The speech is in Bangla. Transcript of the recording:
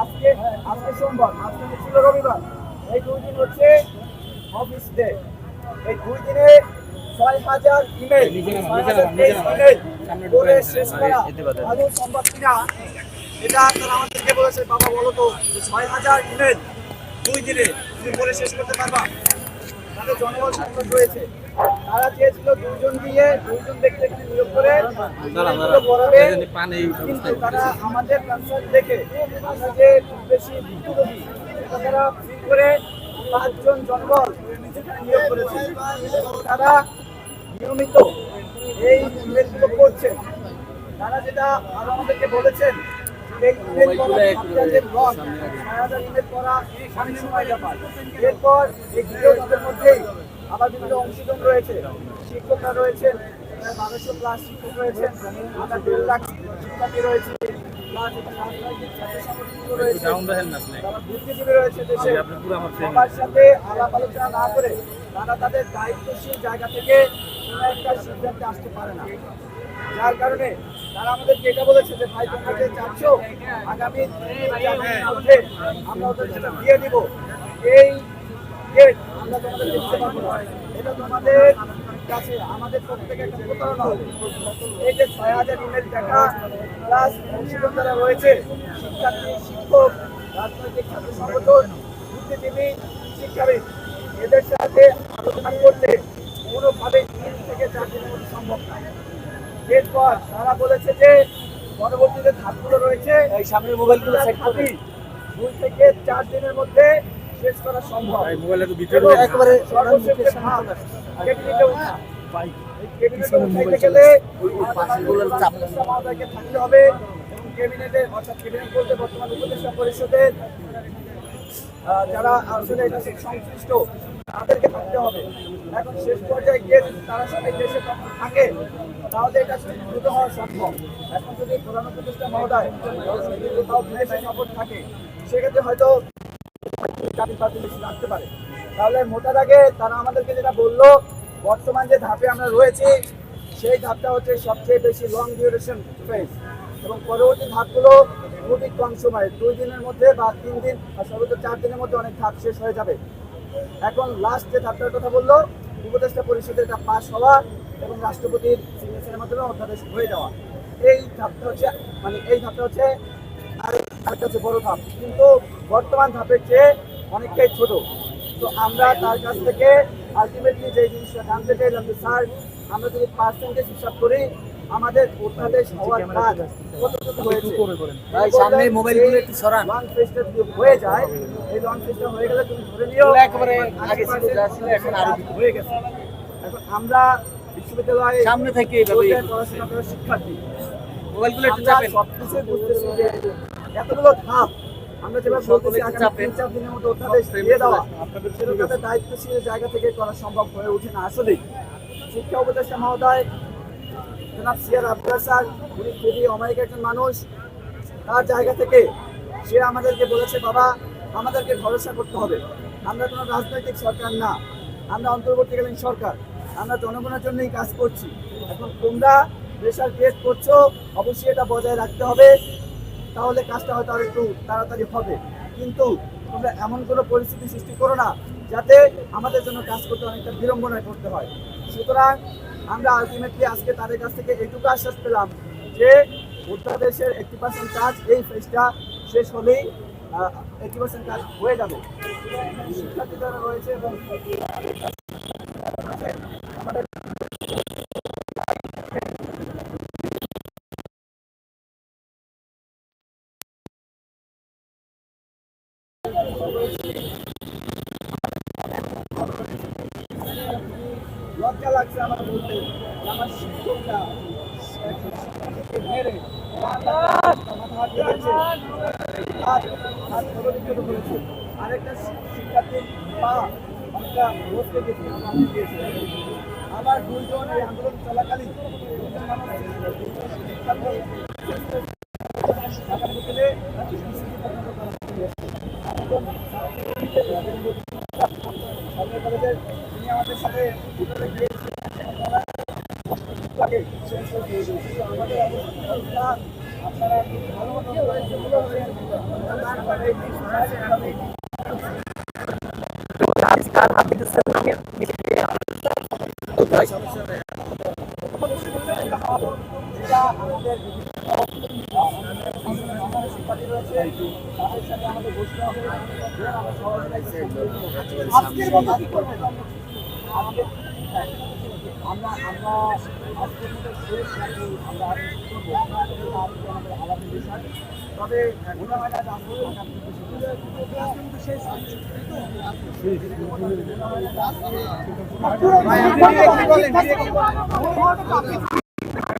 আজকে আজকে সোমবার মাঝখানে ছিল রবিবার। এই দুই দিন হচ্ছে অফিস ডে এই দুই দিনে ছয় হাজার ইমেল করে শেষ করা। আদৌ সম্ভব কিনা? এটা তারা আমাদেরকে বলেছে বাবা বলো তো ছয় হাজার ইমেল দুই দিনে তুমি করে শেষ করতে পারবা। তাদের জনবল সংকট রয়েছে। তারা চেয়েছিল দুজন দিয়ে দুজন ব্যক্তি এখানে নিয়োগ করে গুলো কিন্তু তারা আমাদের কনসার্ট দেখে আমরা যে খুব বেশি ভুক্তভোগী তারা ফিল করে পাঁচজন জনবল নিয়োগ করেছে। তারা নিয়মিত এই করছেন তারা যেটা আমাদেরকে বলেছেন এরপর এই দ্বিতীয় মধ্যেই আবার বিভিন্ন অংশীজন রয়েছে শিক্ষকরা রয়েছেন বারোশো প্লাস শিক্ষক রয়েছেন আমরা দেড় লাখ শিক্ষার্থী রয়েছে সবার আলাপ আলোচনা না করে তারা তাদের দায়িত্বশীল জায়গা থেকে কোনো একটা সিদ্ধান্তে আসতে পারে না। যার কারণে তারা আমাদেরকে এটা বলেছে যে ভাই তোমরা যে চাচ্ছ, আগামী আমরা ওদের দিয়ে দিব। এই আমরা তোমাদের দিতে পারব না। এটা তোমাদের কাছে, আমাদের যে ছয় হাজার প্লাস রয়েছে, শিক্ষার্থী, শিক্ষক, রাজনৈতিক সংগঠন এদের সাথে আলোচনা করতে কোনোভাবে তিন থেকে চার দিনের মধ্যে সম্ভব না। এরপর তারা বলেছে যে পরবর্তীতে ধাপগুলো রয়েছে। এই সামনের মোবাইলগুলো সেট করবে দুই থেকে চার দিনের মধ্যে শেষ করা সম্ভব। এবং একেবারে সর্বশেষ ধাপ, উঠা। মহোদয়কে থাকতে হবে। এবং ক্যাবিনেটে অর্থাৎ ক্যাবিনেট বলতে বর্তমান উপদেষ্টা পরিষদের যারা আসলে এটা সংশ্লিষ্ট তাদেরকে থাকতে হবে। এখন শেষ পর্যায়ে গিয়ে যদি তারা সবাই দেশে থাকে, তাহলে এটা দ্রুত হওয়া সম্ভব। এখন যদি প্রধান উপদেষ্টা মহোদয় কোথাও বিদেশে সফর থাকে, সেক্ষেত্রে হয়তো বেশি রাখতে পারে। তাহলে মোটা দাগে তারা আমাদেরকে যেটা বলল, বর্তমান যে ধাপে আমরা রয়েছি, সেই ধাপটা হচ্ছে সবচেয়ে বেশি লং ডিউরেশন ফেজ এবং পরবর্তী ধাপগুলো খুবই কম সময়, দুই দিনের মধ্যে বা তিন দিন আর সর্বোচ্চ চার দিনের মধ্যে অনেক ধাপ শেষ হয়ে যাবে। এখন লাস্ট যে ধাপটার কথা বলল, উপদেষ্টা পরিষদের এটা পাস হওয়া এবং রাষ্ট্রপতির সিগনেচারের মাধ্যমে অধ্যাদেশ হয়ে যাওয়া। এই ধাপটা হচ্ছে মানে এই ধাপটা হচ্ছে আর আরেকটা হচ্ছে বড় ধাপ। কিন্তু বর্তমান ধাপের চেয়ে অনেকটাই ছোট। তো আমরা তার কাছ থেকে আলটিমেটলি যে জিনিসটা জানতে চাইলাম যে স্যার আমরা যদি পার্সেন্টেজ হিসাব করি আমাদের অধ্যাদেশ হওয়ার কাজ কতটুকু হয়েছে? ভাই, সামনে মোবাইলগুলো একটু সরান। লং ফেজটা যদি হয়ে যায় এই লং হয়ে গেলে তুমি ধরে নিও। একেবারে আগে ছিল, যা ছিল, এখন আরও হয়ে গেছে। এখন আমরা বিশ্ববিদ্যালয়ে সামনে থেকে এইভাবে পড়াশোনা করা শিক্ষার্থী। মোবাইলগুলো একটু আমরা চাপেন। সবকিছুই বুঝতেছি যে এতগুলো ধাপ। আমরা যেভাবে বলতেছি আগামী তিন চার দিনের মধ্যে অধ্যাদেশ দিয়ে দেওয়া। সেটা দায়িত্বশীল জায়গা থেকে করা সম্ভব হয়ে ওঠে না আসলেই। শিক্ষা উপদেষ্টা মহোদয় জনাব সিয়ার আব্দুল স্যার, উনি খুবই অমায়িক একজন মানুষ। তার জায়গা থেকে সে আমাদেরকে বলেছে, বাবা, আমাদেরকে ভরসা করতে হবে। আমরা কোনো রাজনৈতিক সরকার না। আমরা অন্তর্বর্তীকালীন সরকার। আমরা জনগণের জন্যই কাজ করছি। এখন তোমরা প্রেশার ক্রিয়েট করছ, অবশ্যই এটা বজায় রাখতে হবে। তাহলে কাজটা হয়তো আর একটু তাড়াতাড়ি হবে। কিন্তু তোমরা এমন কোনো পরিস্থিতি সৃষ্টি করো না, যাতে আমাদের জন্য কাজ করতে অনেকটা বিড়ম্বনায় করতে হয়। সুতরাং আমরা আলটিমেটলি আজকে তাদের কাছ থেকে এইটুকু আশ্বাস পেলাম যে অধ্যাদেশের একটি পার্সেন্ট কাজ এই ফেজটা শেষ হলেই একটি পার্সেন্ট কাজ হয়ে যাবে। শিক্ষার্থী যারা রয়েছে এবং আমাদের লজ্জা লাগছে আমার বলতে। আমার শিক্ষকরা মেরে আরেকটা শিক্ষার্থীর পা অনেকটা বসতে গেছে দিয়েছে আমার দুইজন এই আন্দোলন চলাকালীন। আজকাল আপনি নামের আমাদের ঘোষণা হবে আজকের আমাদের আমরা আমরা শেষ নাকি আমরা আমাদের আলাদা বিষয় তবে মনে শেষ